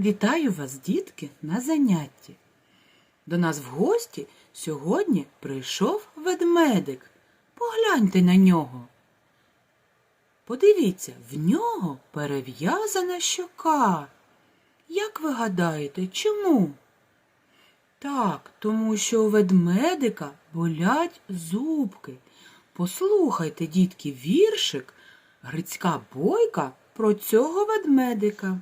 Вітаю вас, дітки, на занятті. До нас в гості сьогодні прийшов ведмедик. Погляньте на нього. Подивіться, в нього перев'язана щока. Як ви гадаєте, чому? Так, тому що у ведмедика болять зубки. Послухайте, дітки, віршик Грицька бойка про цього ведмедика.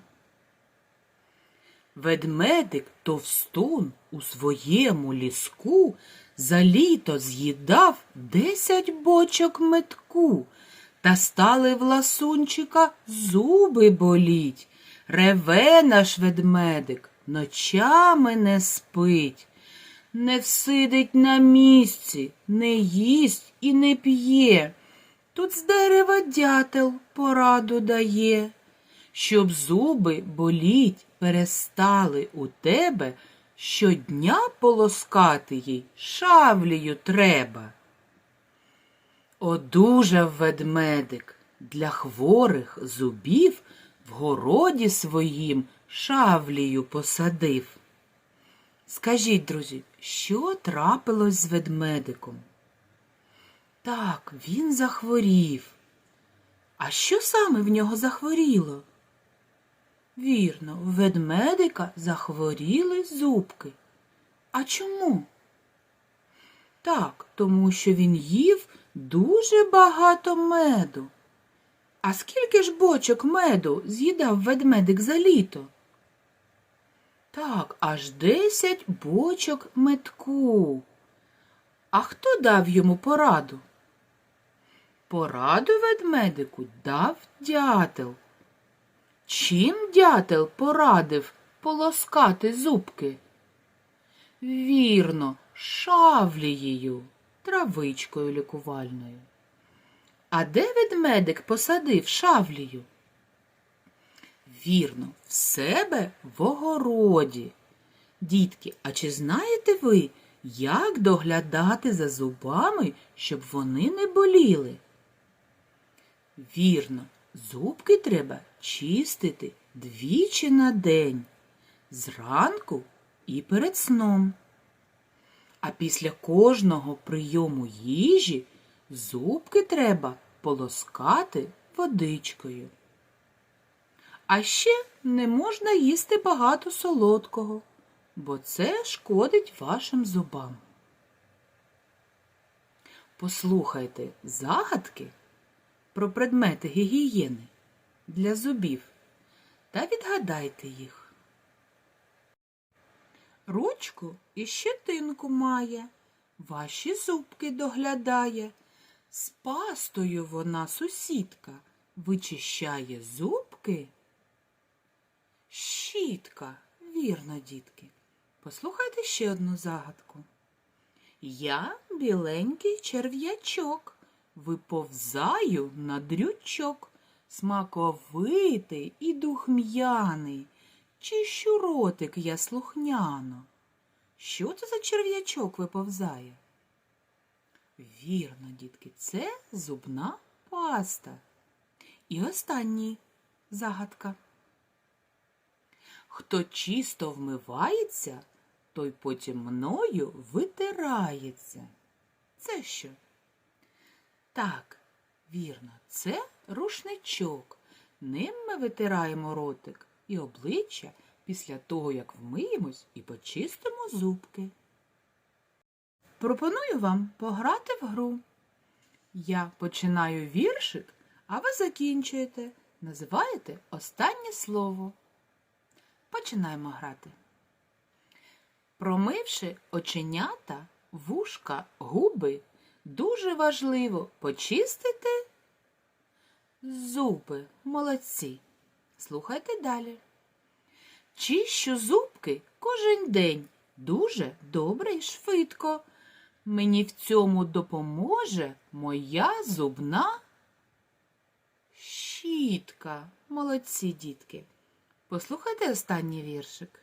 Ведмедик товстун у своєму ліску за літо з'їдав десять бочок метку, та стали в ласунчика зуби боліть. Реве наш ведмедик, ночами не спить, не всидить на місці, не їсть і не п'є. Тут з дерева дятел пораду дає. Щоб зуби боліть перестали у тебе, щодня полоскати їй шавлею треба. Одужав ведмедик для хворих зубів в городі своїм шавлею посадив. Скажіть, друзі, що трапилось з ведмедиком? Так, він захворів. А що саме в нього захворіло? Вірно, у ведмедика захворіли зубки. А чому? Так, тому що він їв дуже багато меду. А скільки ж бочок меду з'їдав ведмедик за літо? Так, аж десять бочок метку. А хто дав йому пораду? Пораду ведмедику дав дятел. Чим дятел порадив полоскати зубки? Вірно, шавлією, травичкою лікувальною. А де ведмедик посадив шавлію? Вірно, в себе в огороді. Дітки, а чи знаєте ви, як доглядати за зубами, щоб вони не боліли? Вірно, зубки треба чистити двічі на день, зранку і перед сном. А після кожного прийому їжі зубки треба полоскати водичкою. А ще не можна їсти багато солодкого, бо це шкодить вашим зубам. Послухайте загадки про предмети гігієни для зубів та відгадайте їх. Ручку і щетинку має, ваші зубки доглядає. З пастою вона сусідка вичищає зубки. Щітка, вірно, дітки. Послухайте ще одну загадку. Я біленький черв'ячок, виповзаю на дрючок, смаковитий і духм'яний, чищу ротик я слухняно. Що це за черв'ячок виповзає? Вірно, дітки, це зубна паста. І останній загадка. Хто чисто вмивається, той потім мною витирається. Це що? Так, вірно, це рушничок. Ним ми витираємо ротик і обличчя після того, як вмиємось і почистимо зубки. Пропоную вам пограти в гру. Я починаю віршик, а ви закінчуєте. Називаєте останнє слово. Починаємо грати. Промивши оченята, вушка, губи, дуже важливо почистити зуби. Молодці. Слухайте далі. Чищу зубки кожен день. Дуже добре і швидко. Мені в цьому допоможе моя зубна щітка. Молодці, дітки. Послухайте останній віршик.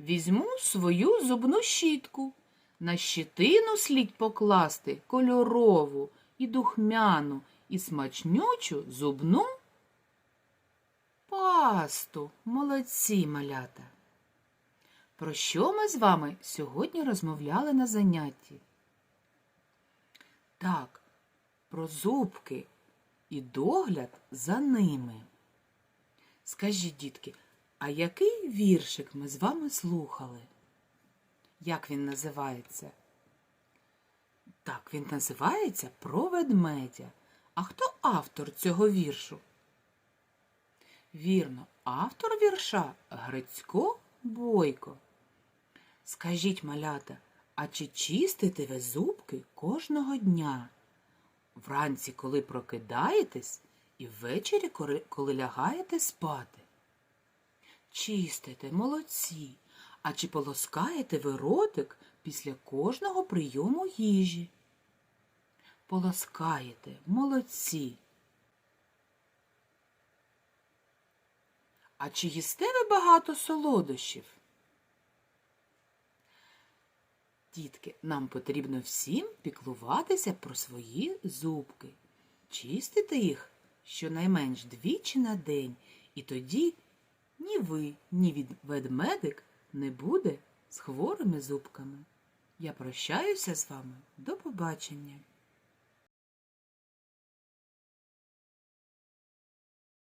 Візьму свою зубну щітку. На щитину слід покласти кольорову і духмяну, і смачнючу зубну пасту. Молодці малята. Про що ми з вами сьогодні розмовляли на занятті? Так, про зубки і догляд за ними. Скажіть, дітки, а який віршик ми з вами слухали? Як він називається? Так, він називається Про ведмедя. А хто автор цього віршу? Вірно, автор вірша Грицько Бойко. Скажіть, малята, а чи чистите ви зубки кожного дня? Вранці, коли прокидаєтесь, і ввечері, коли- лягаєте спати? Чистите, молодці. А чи полоскаєте ви ротик після кожного прийому їжі? Полоскаєте, молодці. А чи їсте ви багато солодощів? Дітки, нам потрібно всім піклуватися про свої зубки, чистити їх щонайменш двічі на день, і тоді ні ви, ні ведмедик не буде з хворими зубками. Я прощаюся з вами. До побачення.